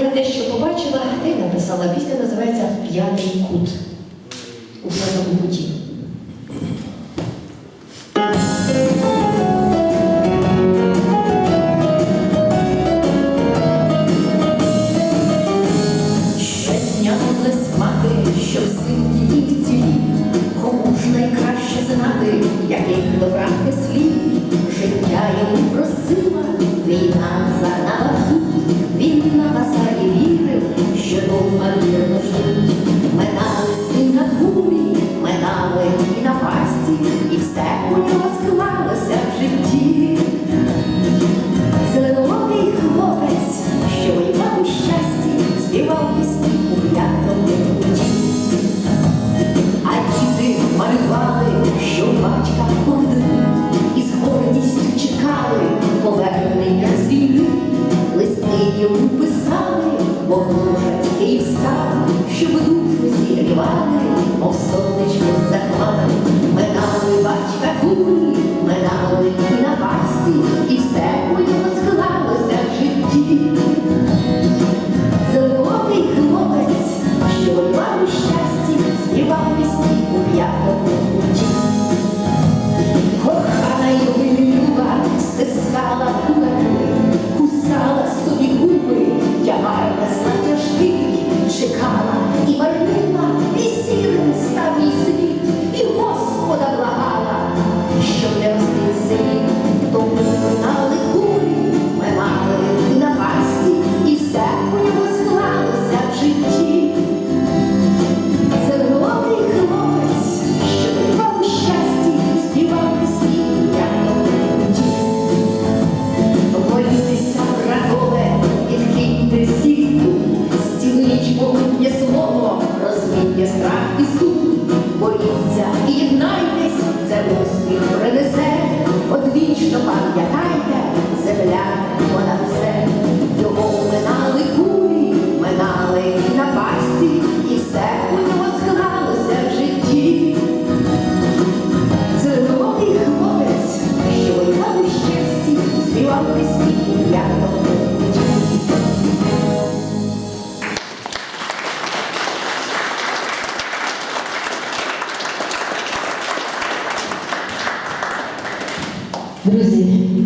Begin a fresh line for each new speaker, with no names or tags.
Я те, що побачила та й написала. Пісня називається П'ятий кут у п'ятому куті.
Добрати слід? життя йому просила, війна за нас. житті, зеленолобий хлопець, що воював у щасті, співав пісні у п'ятому. А діти малювали, що батька морди, і з гордістю чекали повернення з. Листи йому писали, бо глушать київська, щоб душу зігрівали, мов сонечко захвали, минали батька кулі. пам'ятайте, земля понад все, його минали кулі, минали на пасті, і все у нього склалося в житті. Зеленокий хлопець, що воював у щасті, співав пісні. Druzir.